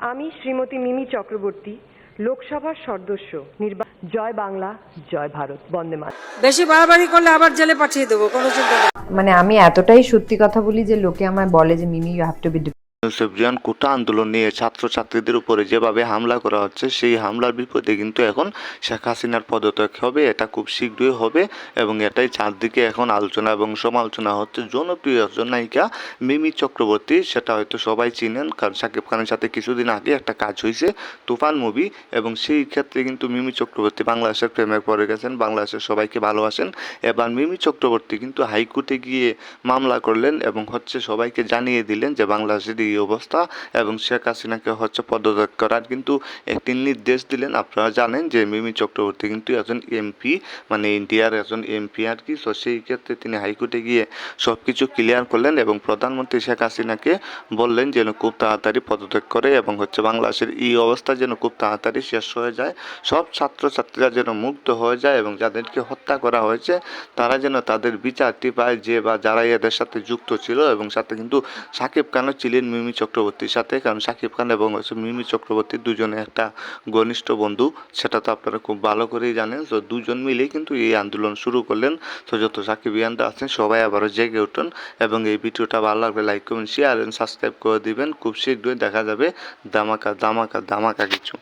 আমি শ্রীমতী মিমি চক্রবর্তী লোকসভার সদস্য নির্বাচন জয় বাংলা জয় ভারত বন্দে মাতরম বেশি বাড়াবাড়ি করলে আবার জেলে পাঠিয়ে দেবো কোনো চিন্তা নেই। মানে আমি এতটাই সত্যি কথা বলি যে লোকে আমায় বলে যে Mimi you have to be সেফরিয়ান quota আন্দোলন নিয়ে ছাত্রছাত্রীদের উপরে যেভাবে হামলা করা হচ্ছে, সেই হামলার বিপদে কিন্তু এখন শেখ হাসিনার পদত্যাগ হবে, এটা খুব শীঘ্রই হবে এবং এটাই চারদিকে এখন আলোচনা এবং সমালোচনা হচ্ছে। জনপ্রিয় একজন নায়িকা মিমি চক্রবর্তী, সেটা হয়তো সবাই চিনেন কারণ শাকিব খানের সাথে কিছুদিন আগে একটা কাজ হয়েছে, তুফান মুভি এবং সেই ক্ষেত্রে কিন্তু মিমি চক্রবর্তী বাংলাদেশের প্রেমে পড়ে গেছেন, বাংলাদেশের সবাইকে ভালোবাসেন। এবার মিমি চক্রবর্তী কিন্তু হাইকোর্টে গিয়ে মামলা করলেন এবং হচ্ছে সবাইকে জানিয়ে দিলেন যে বাংলাদেশের এই অবস্থা এবং শেখ হাসিনাকে হচ্ছে পদত্যাগ করার কিন্তু একটি নির্দেশ দিলেন। আপনারা জানেন যে মিমি চক্রবর্তী কিন্তু একজন এমপি মানে ইন্ডিয়ার একজন এমপি আর কি। তো সেই ক্ষেত্রে তিনি হাইকোর্টে গিয়ে সব কিছু ক্লিয়ার করলেন এবং প্রধানমন্ত্রী শেখ হাসিনাকে বললেন যেন খুব তাড়াতাড়ি পদত্যাগ করে এবং হচ্ছে বাংলাদেশের এই অবস্থা যেন খুব তাড়াতাড়ি শেষ হয়ে যায়। সব ছাত্রছাত্রীরা যেন মুক্ত হয়ে যায় এবং যাদেরকে হত্যা করা হয়েছে, তারা যেন তাদের বিচারটি পায় যে বা যারা এদের সাথে যুক্ত ছিল এবং সাথে কিন্তু সাকিব খানও ছিলেন মিমি চক্রবর্তীর সাথে, কারণ সাকিব খান এবং হচ্ছে মিমি চক্রবর্তী দুজনে একটা ঘনিষ্ঠ বন্ধু, সেটা তো আপনারা খুব ভালো করেই জানেন। তো দুজন মিলেই কিন্তু এই আন্দোলন শুরু করলেন। তো যত সাকিব ইয়ানরা আছেন, সবাই আবারও জেগে উঠুন এবং এই ভিডিওটা ভালো লাগবে লাইক কমেন্ট শেয়ার সাবস্ক্রাইব করে দিবেন। খুব শীঘ্রই দেখা যাবে দামাকা দামাকা দামাকা কিছু।